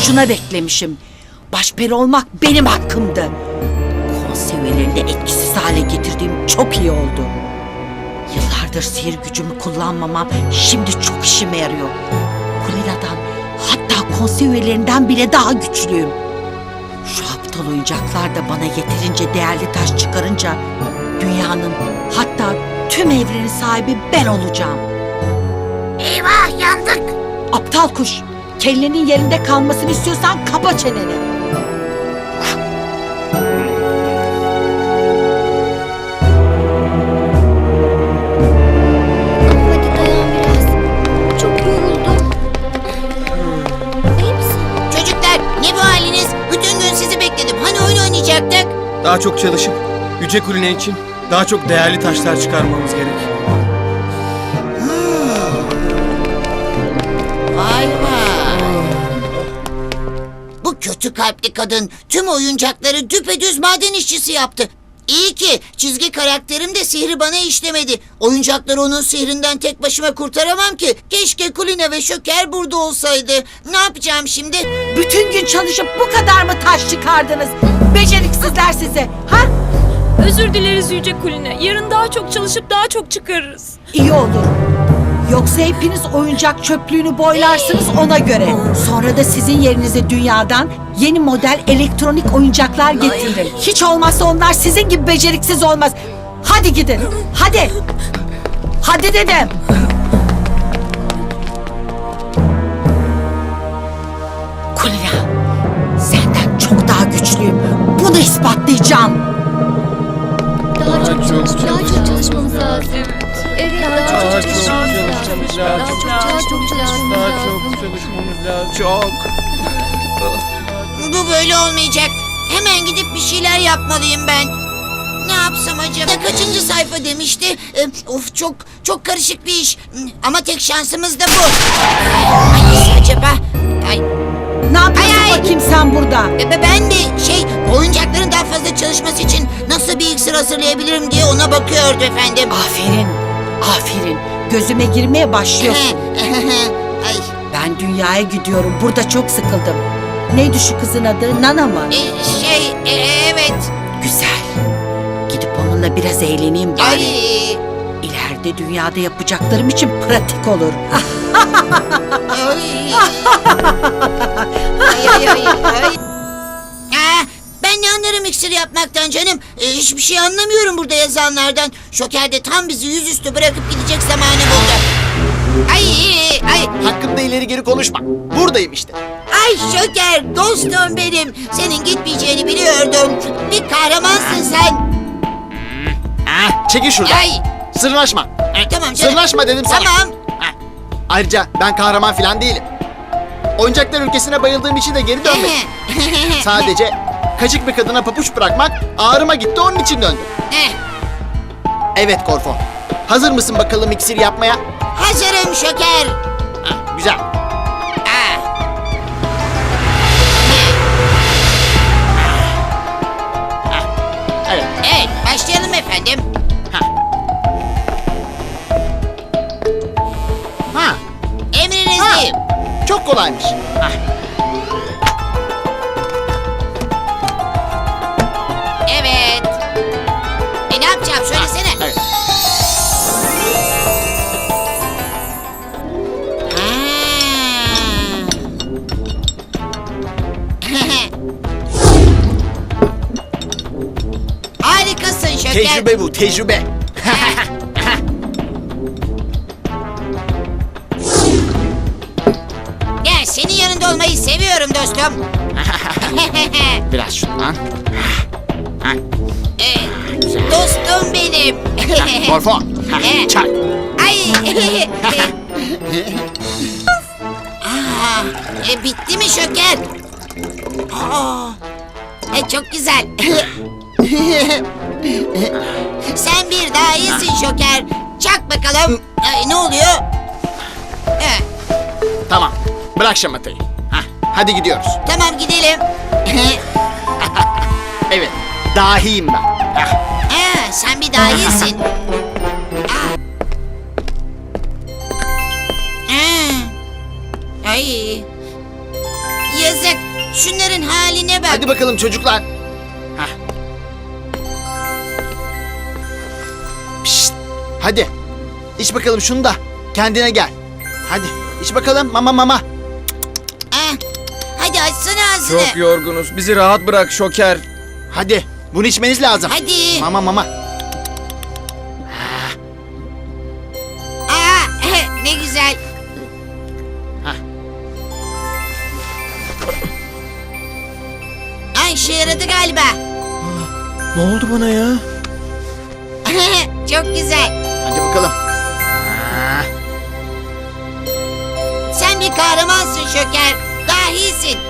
boşuna beklemişim. Başperi olmak benim hakkımdı. Konsey üyelerini etkisiz hale getirdiğim çok iyi oldu. Yıllardır sihir gücümü kullanmamam şimdi çok işime yarıyor. Kulina'dan hatta konsey üyelerinden bile daha güçlüyüm. Şu aptal oyuncaklar da bana yeterince değerli taş çıkarınca dünyanın hatta tüm evrenin sahibi ben olacağım. Eyvah yandık. Aptal kuş, kellenin yerinde kalmasını istiyorsan kapa çeneni. Hadi dayan biraz. Çok yoruldum. İyi misin? Çocuklar ne bu haliniz? Bütün gün sizi bekledim. Hani oyun oynayacaktık? Daha çok çalışıp Yüce Kulüne için daha çok değerli taşlar çıkarmamız gerek. Kötü kalpli kadın tüm oyuncakları düpedüz maden işçisi yaptı. İyi ki çizgi karakterim de sihri bana işlemedi. Oyuncakları onun sihrinden tek başıma kurtaramam ki. Keşke Kulina ve Şöker burada olsaydı. Ne yapacağım şimdi? Bütün gün çalışıp bu kadar mı taş çıkardınız? Beceriksizler size. Ha? Özür dileriz Yüce Kuline. Yarın daha çok çalışıp daha çok çıkarırız. İyi olur. Yoksa hepiniz oyuncak çöplüğünü boylarsınız ona göre. Sonra da sizin yerinize dünyadan yeni model elektronik oyuncaklar getiririm. Hiç olmazsa onlar sizin gibi beceriksiz olmaz. Hadi gidin. Hadi. Hadi dedim. Kulina, senden çok daha güçlüyüm. Bunu ispatlayacağım. Daha çok, daha çok çalışmamız lazım. Evet, daha, çok çalışmamız lazım. Çalışmamız lazım. Daha çok çalışmamız Daha lazım. çok çalışmamız lazım. Çok. Bu böyle olmayacak. Hemen gidip bir şeyler yapmalıyım ben. Ne yapsam acaba? Kaçıncı sayfa demişti? Ee, of çok çok karışık bir iş. Ama tek şansımız da bu. Hangisi acaba? Ay, Ne yapıyorsun Ay, ay. bakayım sen burada? e, be- ben de şey oyuncakların daha fazla çalışması için nasıl bir iksir hazırlayabilirim diye ona bakıyordu efendim. Aferin, aferin. Gözüme girmeye başlıyorsun. Ay, Ben dünyaya gidiyorum. Burada çok sıkıldım. Neydi şu kızın adı? Nana mı? e, şey e, evet. Güzel. Gidip onunla biraz eğleneyim bari. Ay, İleride dünyada yapacaklarım için pratik olur. ay. ay, ay, ay, ben ne anlarım iksir yapmaktan canım? E, hiçbir şey anlamıyorum burada yazanlardan. Şoker de tam bizi yüzüstü bırakıp gidecek zamanı buldu. Ay, ay, Hakkımda ileri geri konuşma. Buradayım işte. ay Şoker dostum benim. Senin gitmeyeceğini biliyordum. Bir kahramansın sen. Ha, çekil şuradan. Ay, Sırnaşma. tamam canım. Sırnaşma dedim sana. Tamam. Ha. Ayrıca ben kahraman falan değilim. Oyuncaklar ülkesine bayıldığım için de geri dönmedim. Sadece kaçık bir kadına papuç bırakmak ağrıma gitti onun için döndüm. Eh, Evet Korfon. Hazır mısın bakalım iksir yapmaya? Hazırım Şoker. Ha, güzel. Ah. Evet. Evet, başlayalım efendim. Ha, Emrinizdeyim. çok kolaymış. Yapacağım söylesene. evet. Harikasın Şoker. Tecrübe bu, tecrübe. Gel senin yanında olmayı seviyorum dostum. Biraz şundan. Ee, dostum benim. Eh. çay. Ay. Aa, e, bitti mi Şoker? Aa, e, çok güzel. Sen bir daha iyisin Şoker. Çak bakalım. Ay, ne oluyor? Eh, Tamam. Bırak şamatayı. Ha, hadi gidiyoruz. tamam gidelim. Evet. Dahiyim ben. Ha, Ha, sen bir daha iyisin. Aa. Aa. Ay. Yazık. Şunların haline bak. Hadi bakalım çocuklar. Hah. Pişt. Hadi. İç bakalım şunu da. Kendine gel. Hadi. iç bakalım mama mama. Ah, hadi açsana ağzını. Çok yorgunuz. Bizi rahat bırak şoker. Hadi. Bunu içmeniz lazım. Hadi. Mama mama. Ne güzel. Hah. Ay işe yaradı galiba. Ne oldu bana ya? Çok güzel. Hadi bakalım. Sen bir kahramansın Şoker. Dahisin.